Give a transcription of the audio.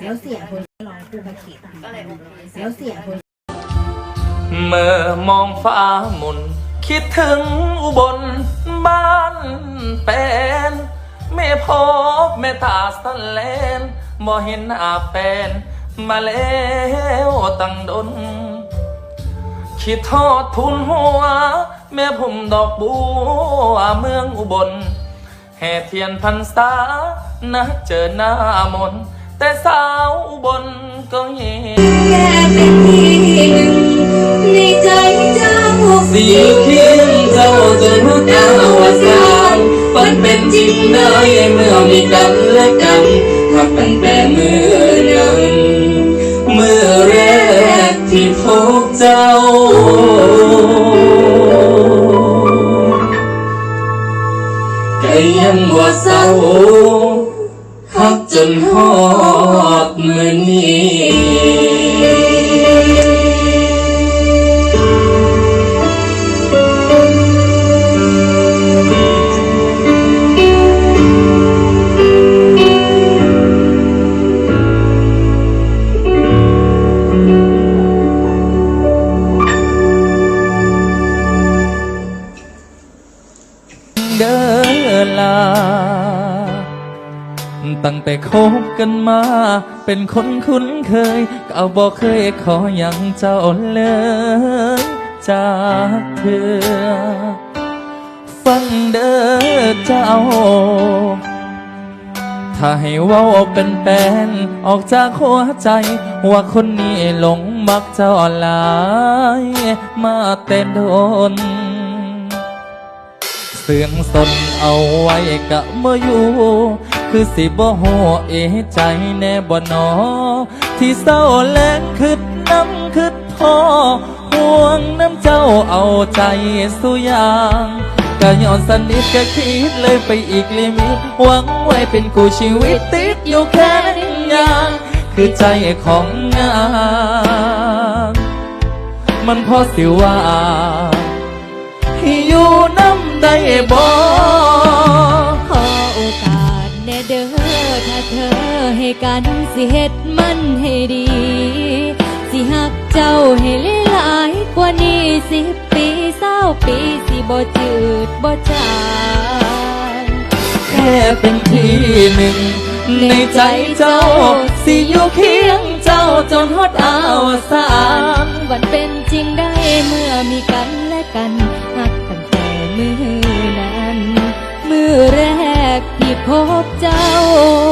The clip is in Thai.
แล้วเสียคนร้องกูมาเขียนแล้วเสียคนเมื่อมองฟ้ามนคิดถึงอุบลบ้านเป็นไม่พบแม่ตาสแลนบ่เห็นอาเป็นมาแล้วตั้งดนคิดทอดทุนหัว แม่ผมดอกบัวเมืองอุบล แห่เทียนพันสานะเจอหน้ามน แต่สาวบลก็เห็นแค่เป็นที่หนึ่งในใจเจ้าสีเคียงเจ้าจนหัวตาวาสานฝันเป็นจริงได้เมื่อมีกันและกันทักตั้งแต่เมื่อนั้นเมื่อแรกที่พบเจ้า จนฮอดมือนี้เดินลา ตั้งแต่คบกันมา เป็นคนคุ้นเคยก็บอกเคยขออย่างเจ้าเลยจากเธอ ฟังเด้อเจ้า ถ้าให้เว่าเป็นแปนออกจากหัวใจ ว่าคนนี้หลงมักเจ้าหลายมาแต่โดนเสื่องสนเอาไว้กะเมื่ออยู่ คือสิบ่โหเอใจแน่บ่นอ ที่เศร้าแรงคืดน้ำคืดพอห่วงน้ำเจ้าเอาใจสู้อยางก็ย้อนสนิทก็คิดเลยไปอีกลิมิตหวังไว้เป็นกูชีวิตติดอยู่แค่นั้ย่างคือใจของงานมันพอสิว่าอยู่น้ำได้บ่ เด้อถ้าเธอให้กันสิเฮ็ดมันให้ดี สิหักเจ้าให้หลายกว่านี้สิปีเศร้าปีสิบ่จืดบ่จางแค่เป็นที่หนึ่ง ในใจเจ้า สิอยู่เคียงเจ้าจนฮอดอาวสานวันเป็นจริงได้เมื่อมีกันและกัน พบเจ้า